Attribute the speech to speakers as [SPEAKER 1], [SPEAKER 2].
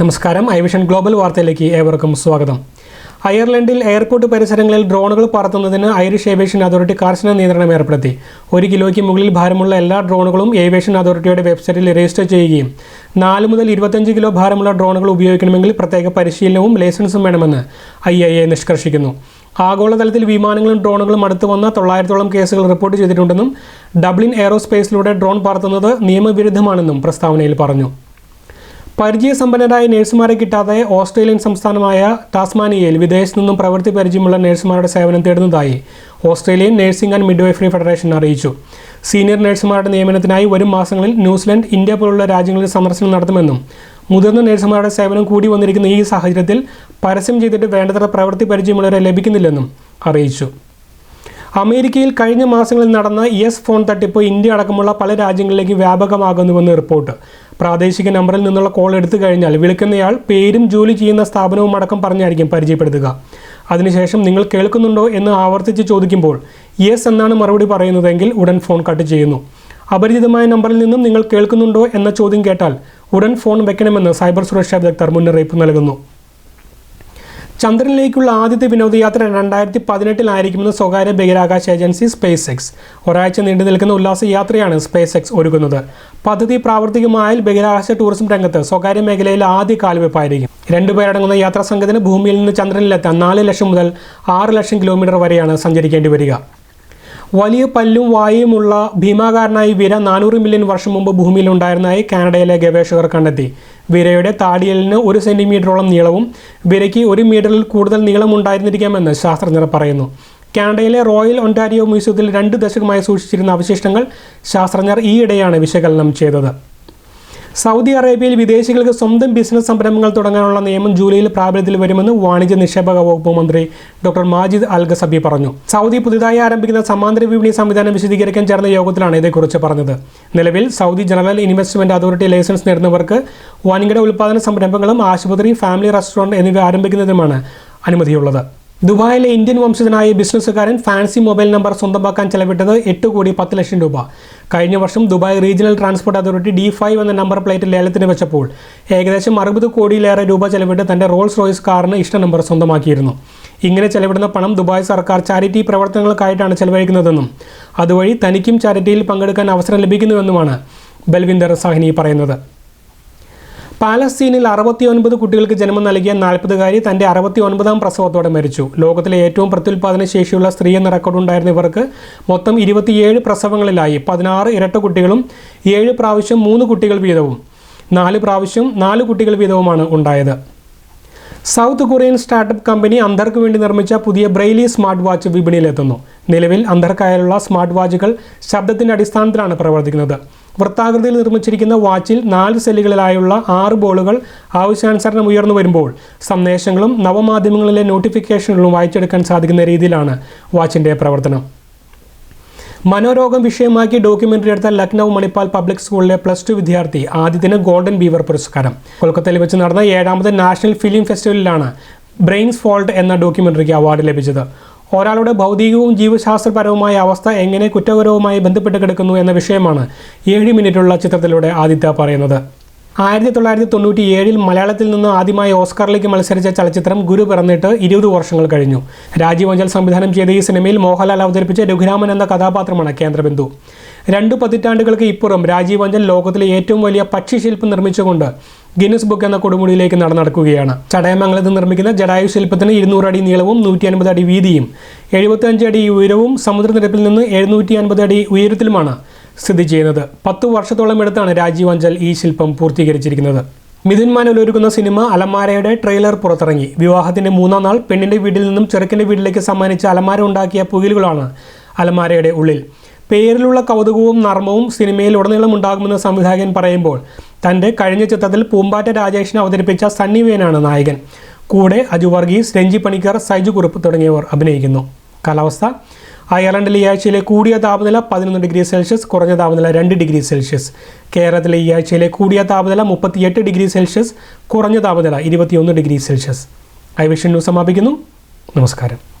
[SPEAKER 1] നമസ്കാരം. ഐവിഷൻ ഗ്ലോബൽ വാർത്തയിലേക്ക് ഏവർക്കും സ്വാഗതം. അയർലൻഡിൽ എയർപോർട്ട് പരിസരങ്ങളിൽ ഡ്രോണുകൾ പറത്തുന്നതിന് ഐറിഷ് ഏവിയേഷൻ അതോറിറ്റി കർശന നിയന്ത്രണം ഏർപ്പെടുത്തി. ഒരു കിലോയ്ക്ക് മുകളിൽ ഭാരമുള്ള എല്ലാ ഡ്രോണുകളും ഏവിയേഷൻ അതോറിറ്റിയുടെ വെബ്സൈറ്റിൽ രജിസ്റ്റർ ചെയ്യുകയും നാല് മുതൽ ഇരുപത്തഞ്ച് കിലോ ഭാരമുള്ള ഡ്രോണുകൾ ഉപയോഗിക്കണമെങ്കിൽ പ്രത്യേക പരിശീലനവും ലൈസൻസും വേണമെന്ന് ഐ ഐ എ നിഷ്കർഷിക്കുന്നു. ആഗോളതലത്തിൽ വിമാനങ്ങളും ഡ്രോണുകളും അടുത്ത് വന്ന തൊള്ളായിരത്തോളം കേസുകൾ റിപ്പോർട്ട് ചെയ്തിട്ടുണ്ടെന്നും ഡബ്ലിൻ എയറോസ്പേസിലൂടെ ഡ്രോൺ പറത്തുന്നത് നിയമവിരുദ്ധമാണെന്നും പ്രസ്താവനയിൽ പറഞ്ഞു. പരിചയസമ്പന്നരായ നഴ്സുമാരെ കിട്ടാതെ ഓസ്ട്രേലിയൻ സംസ്ഥാനമായ ടാസ്മാനിയയിൽ വിദേശത്തു നിന്നും പ്രവൃത്തി പരിചയമുള്ള നഴ്സുമാരുടെ സേവനം തേടുന്നതായി Australian Nursing and Midwifery Federation അറിയിച്ചു. സീനിയർ നഴ്സുമാരുടെ നിയമനത്തിനായി വരും മാസങ്ങളിൽ ന്യൂസിലൻഡ് ഇന്ത്യ പോലുള്ള രാജ്യങ്ങളിൽ സന്ദർശനം നടത്തുമെന്നും മുതിർന്ന നഴ്സുമാരുടെ സേവനം കൂടി വന്നിരിക്കുന്ന ഈ സാഹചര്യത്തിൽ പരസ്യം ചെയ്തിട്ട് വേണ്ടത്ര പ്രവൃത്തി പരിചയമുള്ളവരെ ലഭിക്കുന്നില്ലെന്നും അറിയിച്ചു. അമേരിക്കയിൽ കഴിഞ്ഞ മാസങ്ങളിൽ നടന്ന യെസ് ഫോൺ തട്ടിപ്പ് ഇന്ത്യ അടക്കമുള്ള പല രാജ്യങ്ങളിലേക്ക് വ്യാപകമാകുന്നുവെന്ന് റിപ്പോർട്ട്. പ്രാദേശിക നമ്പറിൽ നിന്നുള്ള കോൾ എടുത്തു കഴിഞ്ഞാൽ വിളിക്കുന്നയാൾ പേരും ജോലി ചെയ്യുന്ന സ്ഥാപനവും അടക്കം പറഞ്ഞായിരിക്കും പരിചയപ്പെടുത്തുക. അതിനുശേഷം നിങ്ങൾ കേൾക്കുന്നുണ്ടോ എന്ന് ആവർത്തിച്ച് ചോദിക്കുമ്പോൾ യെസ് എന്നാണ് മറുപടി പറയുന്നതെങ്കിൽ ഉടൻ ഫോൺ കട്ട് ചെയ്യുന്നു. അപരിചിതമായ നമ്പറിൽ നിന്നും നിങ്ങൾ കേൾക്കുന്നുണ്ടോ എന്ന ചോദ്യം കേട്ടാൽ ഉടൻ ഫോൺ വെക്കണമെന്ന് സൈബർ സുരക്ഷാ വിദഗ്ധർ മുന്നറിയിപ്പ് നൽകുന്നു. ചന്ദ്രനിലേക്കുള്ള ആദ്യത്തെ വിനോദയാത്ര രണ്ടായിരത്തി പതിനെട്ടിലായിരിക്കുമെന്ന് സ്വകാര്യ ബഹിരാകാശ ഏജൻസി സ്പേസ് എക്സ് ഒരാഴ്ച നീണ്ടു നിൽക്കുന്ന ഉല്ലാസ യാത്രയാണ് സ്പേസ് എക്സ് ഒരുക്കുന്നത് പദ്ധതി പ്രാവർത്തികമായാൽ ബഹിരാകാശ ടൂറിസം രംഗത്ത് സ്വകാര്യ മേഖലയിൽ ആദ്യ കാൽവെപ്പായിരിക്കും. രണ്ടുപേരടങ്ങുന്ന യാത്രാ സംഘത്തിന് ഭൂമിയിൽ നിന്ന് ചന്ദ്രനിലെത്താൻ നാല് ലക്ഷം മുതൽ ആറ് ലക്ഷം കിലോമീറ്റർ വരെയാണ് സഞ്ചരിക്കേണ്ടി വരിക. വലിയ പല്ലും വായുമുള്ള ഭീമാകാരനായി വിര നാനൂറ് മില്യൺ വർഷം മുമ്പ് ഭൂമിയിൽ ഉണ്ടായിരുന്നതായി കാനഡയിലെ ഗവേഷകർ കണ്ടെത്തി. വിരയുടെ താടിയലിന് ഒരു സെന്റിമീറ്ററോളം നീളവും വിരയ്ക്ക് ഒരു മീറ്ററിൽ കൂടുതൽ നീളം ഉണ്ടായിരുന്നിരിക്കാമെന്ന് ശാസ്ത്രജ്ഞർ പറയുന്നു. കാനഡയിലെ റോയൽ ഒന്റാരിയോ മ്യൂസിയത്തിൽ രണ്ട് ദശകമായി സൂക്ഷിച്ചിരുന്ന അവശിഷ്ടങ്ങൾ ശാസ്ത്രജ്ഞർ ഈയിടെയാണ് വിശകലനം ചെയ്തത്. സൗദി അറേബ്യയിൽ വിദേശികൾക്ക് സ്വന്തം ബിസിനസ് സംരംഭങ്ങൾ തുടങ്ങാനുള്ള നിയമം ജൂലൈയിൽ പ്രാബല്യത്തിൽ വരുമെന്ന് വാണിജ്യ നിക്ഷേപക വകുപ്പ് മന്ത്രി ഡോക്ടർ മാജിദ് അൽ ഗസബി പറഞ്ഞു. സൗദി പുതുതായി ആരംഭിക്കുന്ന സമാന്തര വിപണി സംവിധാനം വിശദീകരിക്കാൻ ചേർന്ന യോഗത്തിലാണ് ഇതേക്കുറിച്ച് പറഞ്ഞത്. നിലവിൽ Saudi general investment authority licence നേടുന്നവർക്ക് വൻകിട ഉൽപ്പാദന സംരംഭങ്ങളും ആശുപത്രി ഫാമിലി റെസ്റ്റോറന്റ് എന്നിവ ആരംഭിക്കുന്നതിനുമാണ് അനുമതിയുള്ളത്. ദുബായിലെ ഇന്ത്യൻ വംശജനായ ബിസിനസ്സുകാരൻ ഫാൻസി മൊബൈൽ നമ്പർ സ്വന്തമാക്കാൻ ചെലവിട്ടത് എട്ട് കോടി പത്ത് ലക്ഷം രൂപ. കഴിഞ്ഞ വർഷം Dubai regional transport authority D five എന്ന നമ്പർ പ്ലേറ്റ് ലേലത്തിന് വെച്ചപ്പോൾ ഏകദേശം അറുപത് കോടിയിലേറെ രൂപ ചെലവിട്ട് തന്റെ റോൾസ് റോയ്സ് കാറിന് ഇഷ്ട നമ്പർ സ്വന്തമാക്കിയിരുന്നു. ഇങ്ങനെ ചെലവിടുന്ന പണം ദുബായ് സർക്കാർ ചാരിറ്റി പ്രവർത്തനങ്ങൾക്കായിട്ടാണ് ചെലവഴിക്കുന്നതെന്നും അതുവഴി തനിക്കും ചാരിറ്റിയിൽ പങ്കെടുക്കാൻ അവസരം ലഭിക്കുന്നുവെന്നുമാണ് ബൽവിന്ദർ സാഹിനി പറയുന്നത്. പാലസ്തീനിൽ അറുപത്തിയൊൻപത് കുട്ടികൾക്ക് ജന്മം നൽകിയ നാൽപ്പതുകാരി തന്റെ അറുപത്തി ഒൻപതാം പ്രസവത്തോടെ മരിച്ചു. ലോകത്തിലെ ഏറ്റവും പ്രത്യുൽപാദന ശേഷിയുള്ള സ്ത്രീ എന്ന റെക്കോർഡുണ്ടായിരുന്ന ഇവർക്ക് മൊത്തം ഇരുപത്തിയേഴ് പ്രസവങ്ങളിലായി. പതിനാറ് ഇരട്ട കുട്ടികളും ഏഴ് പ്രാവശ്യം മൂന്ന് കുട്ടികൾ വീതവും നാല് പ്രാവശ്യം നാല് കുട്ടികൾ വീതവുമാണ് ഉണ്ടായത്. സൗത്ത് കൊറിയൻ സ്റ്റാർട്ടപ്പ് കമ്പനി അന്തർക്ക് വേണ്ടി നിർമ്മിച്ച പുതിയ ബ്രെയിലി സ്മാർട്ട് വാച്ച് വിപണിയിലെത്തുന്നു. നിലവിൽ അന്തർക്കായുള്ള സ്മാർട്ട് വാച്ചുകൾ ശബ്ദത്തിന്റെ അടിസ്ഥാനത്തിലാണ് പ്രവർത്തിക്കുന്നത്. വൃത്താകൃതിയിൽ നിർമ്മിച്ചിരിക്കുന്ന വാച്ചിൽ നാല് സെല്ലുകളിലായുള്ള ആറ് ബോളുകൾ ആവശ്യാനുസരണം ഉയർന്നു വരുമ്പോൾ സന്ദേശങ്ങളും നവമാധ്യമങ്ങളിലെ നോട്ടിഫിക്കേഷനുകളും വായിച്ചെടുക്കാൻ സാധിക്കുന്ന രീതിയിലാണ് വാച്ചിന്റെ പ്രവർത്തനം. മനോരോഗം വിഷയമാക്കി ഡോക്യുമെന്ററി എടുത്ത ലക്നൗ മണിപ്പാൽ പബ്ലിക് സ്കൂളിലെ പ്ലസ് ടു വിദ്യാർത്ഥി ആദ്യത്തിന് ഗോൾഡൻ ബീവർ പുരസ്കാരം. കൊൽക്കത്തയിൽ വെച്ച് നടന്ന ഏഴാമത് നാഷണൽ ഫിലിം ഫെസ്റ്റിവലിലാണ് ബ്രെയിൻസ് ഫോൾട്ട് എന്ന ഡോക്യുമെന്ററിക്ക് അവാർഡ് ലഭിച്ചത്. ഒരാളുടെ ഭൗതികവും ജീവശാസ്ത്രപരവുമായ അവസ്ഥ എങ്ങനെ കുറ്റകരവുമായി ബന്ധപ്പെട്ട് കിടക്കുന്നു എന്ന വിഷയമാണ് ഏഴ് മിനിറ്റുള്ള ചിത്രത്തിലൂടെ ആദിത്യ പറയുന്നത്. ആയിരത്തി തൊള്ളായിരത്തി തൊണ്ണൂറ്റി ഏഴിൽ മലയാളത്തിൽ നിന്ന് ആദ്യമായി ഓസ്കാറിലേക്ക് മത്സരിച്ച ചലച്ചിത്രം ഗുരു പിറന്നിട്ട് ഇരുപത് വർഷങ്ങൾ കഴിഞ്ഞു. രാജീവ് അഞ്ചൽ സംവിധാനം ചെയ്ത ഈ സിനിമയിൽ മോഹൻലാൽ അവതരിപ്പിച്ച രഘുരാമൻ എന്ന കഥാപാത്രമാണ് കേന്ദ്രബിന്ദു. രണ്ടു പതിറ്റാണ്ടുകൾക്ക് ഇപ്പുറം രാജീവ് അഞ്ചൽ ലോകത്തിലെ ഏറ്റവും വലിയ പക്ഷിശില്പം നിർമ്മിച്ചുകൊണ്ട് ഗിന്നസ് ബുക്ക് എന്ന കൊടുമുടിയിലേക്ക് നടന്നടക്കുകയാണ്. ചടയമംഗലത്ത് നിർമ്മിക്കുന്ന ജടായു ശില്പത്തിന് ഇരുന്നൂറ് അടി നീളവും നൂറ്റി അൻപത് അടി വീതിയും എഴുപത്തി അഞ്ച് അടി ഉയരവും സമുദ്രനിരപ്പിൽ നിന്ന് എഴുന്നൂറ്റി അൻപത് അടി ഉയരത്തിലുമാണ് സ്ഥിതി ചെയ്യുന്നത്. പത്തു വർഷത്തോളം എടുത്താണ് രാജീവ് അഞ്ചൽ ഈ ശില്പം പൂർത്തീകരിച്ചിരിക്കുന്നത്. മിഥുൻ മാനുവൽ ഒരുക്കുന്ന സിനിമ അലമാരയുടെ ട്രെയിലർ പുറത്തിറങ്ങി. വിവാഹത്തിന്റെ മൂന്നാം നാൾ പെണ്ണിന്റെ വീട്ടിൽ നിന്നും ചെറുക്കന്റെ വീട്ടിലേക്ക് സമ്മാനിച്ച അലമാര ഉണ്ടാക്കിയ പുകിലുകളാണ് അലമാരയുടെ ഉള്ളിൽ. പേരിലുള്ള കൗതുകവും നർമ്മവും സിനിമയിൽ ഉടനീളം ഉണ്ടാകുമെന്ന് സംവിധായകൻ പറയുമ്പോൾ തന്റെ കഴിഞ്ഞ ചിത്രത്തിൽ പൂമ്പാറ്റ രാജേഷിനെ അവതരിപ്പിച്ച സണ്ണി വേനാണ് നായകൻ. കൂടെ അജു വർഗീസ് രഞ്ജി പണിക്കർ സൈജു കുറുപ്പ് തുടങ്ങിയവർ അഭിനയിക്കുന്നു. കാലാവസ്ഥ? അയർലൻഡിലെ ഈ ആഴ്ചയിലെ കൂടിയ താപനില പതിനൊന്ന് ഡിഗ്രി സെൽഷ്യസ് കുറഞ്ഞ താപനില രണ്ട് ഡിഗ്രി സെൽഷ്യസ്. കേരളത്തിലെ ഈ ആഴ്ചയിലെ കൂടിയ താപനില മുപ്പത്തിയെട്ട് ഡിഗ്രി സെൽഷ്യസ് കുറഞ്ഞ താപനില ഇരുപത്തിയൊന്ന് ഡിഗ്രി സെൽഷ്യസ്. ഐ ന്യൂസ് സമാപിക്കുന്നു. നമസ്കാരം.